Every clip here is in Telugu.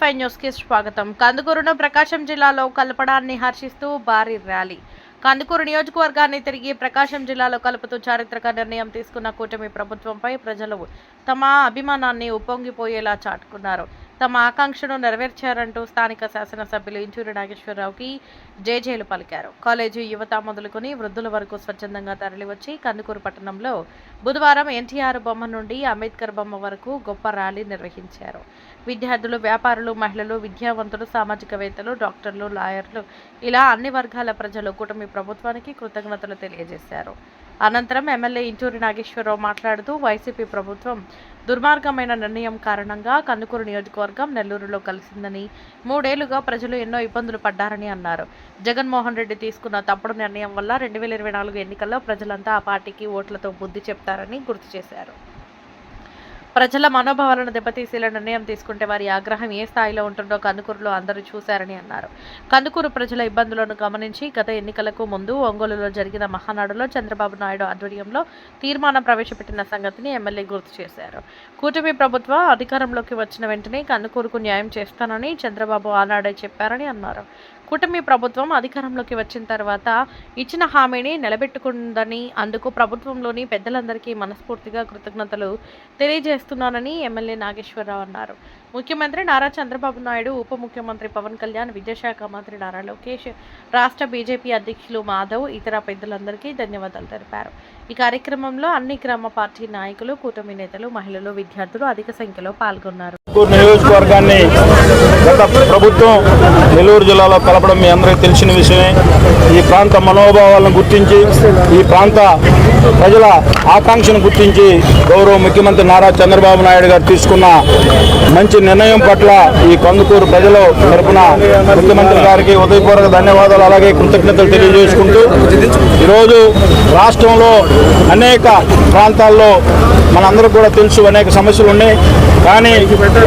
ఫైవ్ స్వాగతం. కందుకూరును ప్రకాశం జిల్లాలో కలపడాన్ని హర్షిస్తూ భారీ ర్యాలీ. కందుకూరు నియోజకవర్గాన్ని తిరిగి ప్రకాశం జిల్లాలో కలుపుతూ చారిత్రక నిర్ణయం తీసుకున్న కూటమి ప్రభుత్వంపై ప్రజలు తమ అభిమానాన్ని ఉప్పొంగిపోయేలా చాటుకున్నారు. తమ ఆకాంక్షను నెరవేర్చారంటూ స్థానిక శాసనసభ్యులు ఇంచూరి నాగేశ్వరరావుకి జేజేలు పలికారు. కాలేజీ యువత మొదలుకొని వృద్ధుల వరకు స్వచ్ఛందంగా తరలివచ్చి కందుకూరు పట్టణంలో బుధవారం ఎన్టీఆర్ బొమ్మ నుండి అంబేద్కర్ బొమ్మ వరకు గొప్ప ర్యాలీ నిర్వహించారు. విద్యార్థులు వ్యాపారులు మహిళలు విద్యావంతులు సామాజికవేత్తలు డాక్టర్లు లాయర్లు ఇలా అన్ని వర్గాల ప్రజలు కూటమి ప్రభుత్వానికి కృతజ్ఞతలు తెలియజేశారు. అనంతరం ఎమ్మెల్యే ఇంటూరి నాగేశ్వరరావు మాట్లాడుతూ వైసీపీ ప్రభుత్వం దుర్మార్గమైన నిర్ణయం కారణంగా కందుకూరు నియోజకవర్గం నెల్లూరులో కలిసిందని మూడేళ్ళుగా ప్రజలు ఎన్నో ఇబ్బందులు పడ్డారని అన్నారు. జగన్మోహన్ రెడ్డి తీసుకున్న తప్పుడు నిర్ణయం వల్ల రెండు వేల ఇరవై నాలుగు ఎన్నికల్లో ప్రజలంతా ఆ పార్టీకి ఓట్లతో బుద్ధి చెప్తారని గుర్తు చేశారు. ప్రజల మనోభావాలను దెబ్బతీసేలా నిర్ణయం తీసుకుంటే వారి ఆగ్రహం ఏ స్థాయిలో ఉంటుందో కందుకూరులో అందరూ చూశారని అన్నారు. కందుకూరు ప్రజల ఇబ్బందులను గమనించి గత ఎన్నికలకు ముందు ఒంగోలులో జరిగిన మహానాడులో చంద్రబాబు నాయుడు ఆధ్వర్యంలో తీర్మానం ప్రవేశపెట్టిన సంగతిని ఎమ్మెల్యే గుర్తు చేశారు. కూటమి ప్రభుత్వం అధికారంలోకి వచ్చిన వెంటనే కందుకూరుకు న్యాయం చేస్తానని చంద్రబాబు ఆనాడే చెప్పారని అన్నారు. కూటమి ప్రభుత్వం అధికారంలోకి వచ్చిన తర్వాత ఇచ్చిన హామీని నిలబెట్టుకుందని అందుకు ప్రభుత్వంలోని పెద్దలందరికీ మనస్ఫూర్తిగా కృతజ్ఞతలు తెలియజేస్తున్నానని ఎమ్మెల్యే నాగేశ్వరరావు అన్నారు. ముఖ్యమంత్రి నారా చంద్రబాబు నాయుడు ఉప ముఖ్యమంత్రి పవన్ కళ్యాణ్ విద్యాశాఖ మంత్రి నారా లోకేష్ రాష్ట్ర బీజేపీ అధ్యక్షులు మాధవ్ ఇతర పెద్దలందరికీ ధన్యవాదాలు తెలిపారు. ఈ కార్యక్రమంలో అన్ని గ్రామ పార్టీ నాయకులు కూటమి నేతలు మహిళలు విద్యార్థులు అధిక సంఖ్యలో పాల్గొన్నారు. నియోజకవర్గాన్ని గత ప్రభుత్వం నెల్లూరు జిల్లాలో కలపడం మీ అందరికీ తెలిసిన విషయమే. ఈ ప్రాంత మనోభావాలను గుర్తించి ఈ ప్రాంత ప్రజల ఆకాంక్షను గుర్తించి గౌరవ ముఖ్యమంత్రి నారా చంద్రబాబు నాయుడు గారు తీసుకున్న మంచి నిర్ణయం పట్ల ఈ కందుకూరు ప్రజలు తరపున ముఖ్యమంత్రి గారికి ఉదయపూర్వక ధన్యవాదాలు అలాగే కృతజ్ఞతలు తెలియజేసుకుంటూ ఈరోజు రాష్ట్రంలో అనేక ప్రాంతాల్లో మనందరూ కూడా తెలుసు అనేక సమస్యలు ఉన్నాయి. కానీ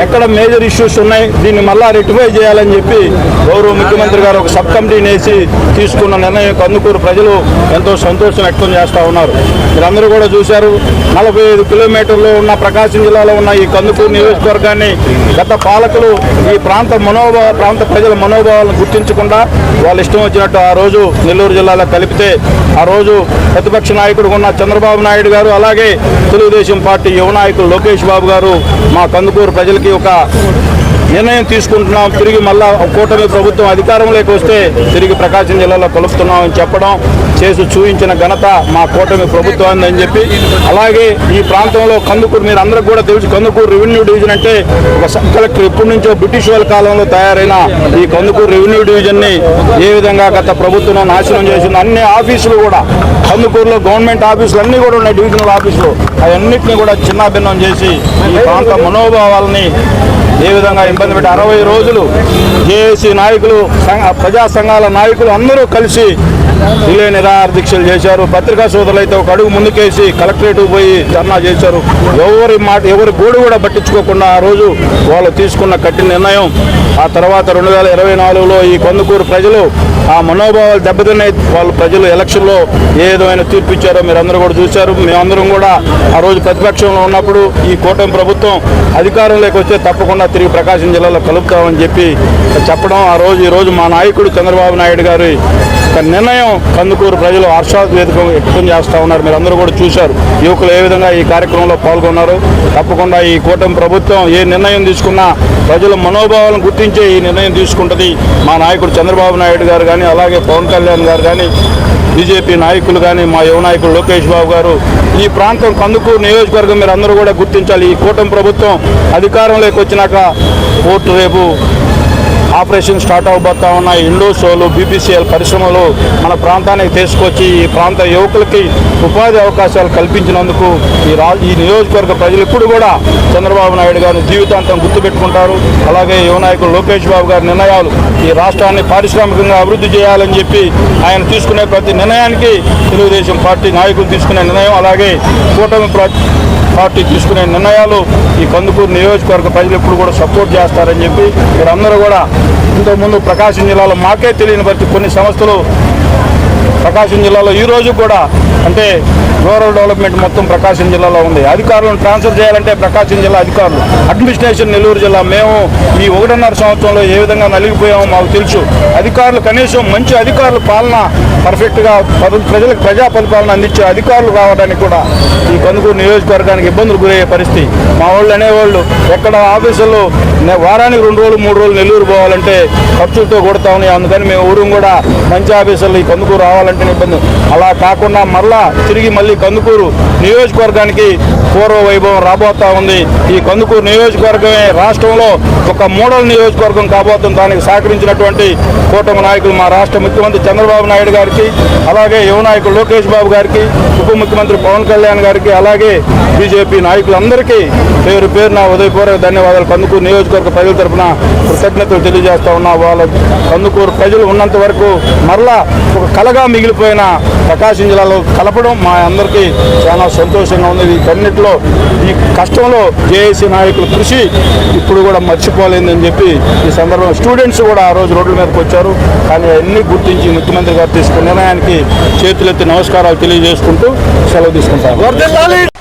ఎక్కడ మేజర్ ఇష్యూస్ ఉన్నాయి దీన్ని మళ్ళా రెక్టిఫై చేయాలని చెప్పి గౌరవ ముఖ్యమంత్రి గారు ఒక సబ్ కమిటీని వేసి తీసుకున్న నిర్ణయం కందుకూరు ప్రజలు ఎంతో సంతోషం వ్యక్తం చేస్తూ ఉన్నారు. మీరందరూ కూడా చూశారు నలభై ఐదు కిలోమీటర్లు ఉన్న ప్రకాశం జిల్లాలో ఉన్న ఈ కందుకూరు నియోజకవర్గాన్ని గత పాలకులు ఈ ప్రాంత మనోభావ ప్రాంత ప్రజల మనోభావాలను గుర్తించకుండా వాళ్ళు ఇష్టం వచ్చినట్టు ఆ రోజు నెల్లూరు జిల్లాలో కలిపితే ఆ రోజు ప్రతిపక్ష నాయకుడు ఉన్న చంద్రబాబు నాయుడు గారు అలాగే తెలుగుదేశం పార్టీ యువ నాయకులు లోకేష్ బాబు గారు మా కందుకూరు ప్రజలకి ఒక నిర్ణయం తీసుకుంటున్నాం. తిరిగి మళ్ళా కూటమి ప్రభుత్వం అధికారంలోకి వస్తే తిరిగి ప్రకాశం జిల్లాలో కలుపుతున్నామని చెప్పడం చేసి చూపించిన ఘనత మా కూటమి ప్రభుత్వం అని చెప్పి అలాగే ఈ ప్రాంతంలో కందుకూరు మీరు అందరికి కూడా తెలుసు కందుకూరు రెవెన్యూ డివిజన్ అంటే ఒక సబ్ కలెక్టర్ ఎప్పటి నుంచో బ్రిటిష్ వాళ్ళ కాలంలో తయారైన ఈ కందుకూరు రెవెన్యూ డివిజన్ని ఏ విధంగా గత ప్రభుత్వం నాశనం చేసింది అన్ని ఆఫీసులు కూడా కందుకూరులో గవర్నమెంట్ ఆఫీసులు అన్నీ కూడా ఉన్నాయి డివిజనల్ ఆఫీసులు. అవన్నింటినీ కూడా చిన్నాభిన్నం చేసి ఈ ప్రాంత మనోభావాలని ఏ విధంగా ఇబ్బంది పెట్టి అరవై రోజులు జేఏసీ నాయకులు సంఘ- ప్రజా సంఘాల నాయకులు అందరూ కలిసి ఇలే నిరాహార దీక్షలు చేశారు. పత్రికా సోదరులు అయితే ఒక అడుగు ముందుకేసి కలెక్టరేట్ పోయి ధర్నా చేశారు. ఎవరి మాట ఎవరి గోడు కూడా పట్టించుకోకుండా ఆ రోజు వాళ్ళు తీసుకున్న కఠిన నిర్ణయం. ఆ తర్వాత రెండు వేల ఇరవై నాలుగులో ఈ కొందుకూరు ప్రజలు ఆ మనోభావాలు దెబ్బతిన్నాయి. వాళ్ళు ప్రజలు ఎలక్షన్లో ఏ విధమైన తీర్పు ఇచ్చారో మీరు అందరూ కూడా చూశారు. మేమందరం కూడా ఆ రోజు ప్రతిపక్షంలో ఉన్నప్పుడు ఈ కూటమి ప్రభుత్వం అధికారంలోకి వస్తే తప్పకుండా తిరిగి ప్రకాశం జిల్లాలో కలుపుతామని చెప్పి చెప్పడం ఆ రోజు ఈరోజు మా నాయకుడు చంద్రబాబు నాయుడు గారి నిర్ణయం కందుకూరు ప్రజలు హర్షాద్వేదకం వ్యక్తం చేస్తూ ఉన్నారు. మీరు అందరూ కూడా చూశారు. యువకులు ఏ విధంగా ఈ కార్యక్రమంలో పాల్గొన్నారు తప్పకుండా ఈ కూటమి ప్రభుత్వం ఏ నిర్ణయం తీసుకున్నా ప్రజల మనోభావాలను గుర్తించే ఈ నిర్ణయం తీసుకుంటుంది మా నాయకుడు చంద్రబాబు నాయుడు గారు కానీ అలాగే పవన్ కళ్యాణ్ గారు కానీ బీజేపీ నాయకులు కానీ మా యువ నాయకులు లోకేష్ బాబు గారు ఈ ప్రాంతం కందుకూరు నియోజకవర్గం మీరు అందరూ కూడా గుర్తించాలి. ఈ కూటమి ప్రభుత్వం అధికారంలోకి వచ్చినాక ఓటు రేపు ఆపరేషన్ స్టార్ట్ అవబోతా ఉన్న ఇండోసోలు బీపీసీఎల్ పరిశ్రమలు మన ప్రాంతానికి తీసుకొచ్చి ఈ ప్రాంత యువకులకి ఉపాధి అవకాశాలు కల్పించినందుకు ఈ రా ఈ నియోజకవర్గ ప్రజలు ఇప్పుడు కూడా చంద్రబాబు నాయుడు గారిని జీవితాంతం గుర్తుపెట్టుకుంటారు. అలాగే యువ నాయకులు లోకేష్ బాబు గారి నిర్ణయాలు ఈ రాష్ట్రాన్ని పారిశ్రామికంగా అభివృద్ధి చేయాలని చెప్పి ఆయన తీసుకునే ప్రతి నిర్ణయానికి తెలుగుదేశం పార్టీ నాయకులు తీసుకునే నిర్ణయం అలాగే కూటమి పార్టీ తీసుకునే నిర్ణయాలు ఈ కందుకూరు నియోజకవర్గ ప్రజలు ఎప్పుడు కూడా సపోర్ట్ చేస్తారని చెప్పి మీరందరూ కూడా ఇంతకుముందు ప్రకాశం జిల్లాలో మాకే తెలియని బట్టి కొన్ని సంస్థలు ప్రకాశం జిల్లాలో ఈ రోజు కూడా అంటే రూరల్ డెవలప్మెంట్ మొత్తం ప్రకాశం జిల్లాలో ఉంది. అధికారులను ట్రాన్స్ఫర్ చేయాలంటే ప్రకాశం జిల్లా అధికారులు అడ్మినిస్ట్రేషన్ నెల్లూరు జిల్లా మేము ఈ ఒకటిన్నర సంవత్సరంలో ఏ విధంగా నలిగిపోయామో మాకు తెలుసు. అధికారులు కనీసం మంచి అధికారుల పాలన పర్ఫెక్ట్గా ప్రజలకు ప్రజా పరిపాలన అందించే అధికారులు రావడానికి కూడా ఈ కందుకూరు నియోజకవర్గానికి ఇబ్బందులు గురయ్యే పరిస్థితి. మా వాళ్ళు అనేవాళ్ళు ఎక్కడ ఆఫీసుల్లో వారానికి రెండు రోజులు మూడు రోజులు నెల్లూరు పోవాలంటే ఖర్చులతో కొడతా ఉన్నాయి. అందుకని మేము ఊరు కూడా మంచి ఆఫీసుల్లో ఈ కందుకూరు రావాలంటే ఇబ్బంది. అలా కాకుండా మరలా తిరిగి మళ్ళీ కందుకూరు నియోజకవర్గానికి పూర్వ వైభవం రాబోతా ఉంది. ఈ కందుకూరు నియోజకవర్గమే రాష్ట్రంలో ఒక మూడల నియోజకవర్గం కాబోతుంది. దానికి సహకరించినటువంటి కూటమి నాయకులు మా రాష్ట్ర ముఖ్యమంత్రి చంద్రబాబు నాయుడు గారికి అలాగే యువ నాయకులు లోకేష్ బాబు గారికి ఉప ముఖ్యమంత్రి పవన్ కళ్యాణ్ గారికి అలాగే బీజేపీ నాయకులందరికీ పేరు పేరు నా ఉదయపూర్వక ధన్యవాదాలు. కందుకూరు నియోజకవర్గ ప్రజల తరఫున కృతజ్ఞతలు తెలియజేస్తా ఉన్నా. వాళ్ళ కందుకూరు ప్రజలు ఉన్నంత వరకు మరలా ఒక కలగా మిగిలిపోయిన ప్రకాశం జిల్లాలో కలపడం మా అందరికీ చాలా సంతోషంగా ఉంది. వీటన్నిటిలో ఈ కష్టంలో జేఏసీ నాయకుల కృషి ఇప్పుడు కూడా మర్చిపోలేదని చెప్పి ఈ సందర్భంలో స్టూడెంట్స్ కూడా ఆ రోజు రోడ్ల మీదకి వచ్చారు. కానీ అన్ని గుర్తించి ముఖ్యమంత్రి గారు తీసుకున్న నిర్ణయానికి చేతులెత్తి నమస్కారాలు తెలియజేసుకుంటూ సెలవు తీసుకుంటారు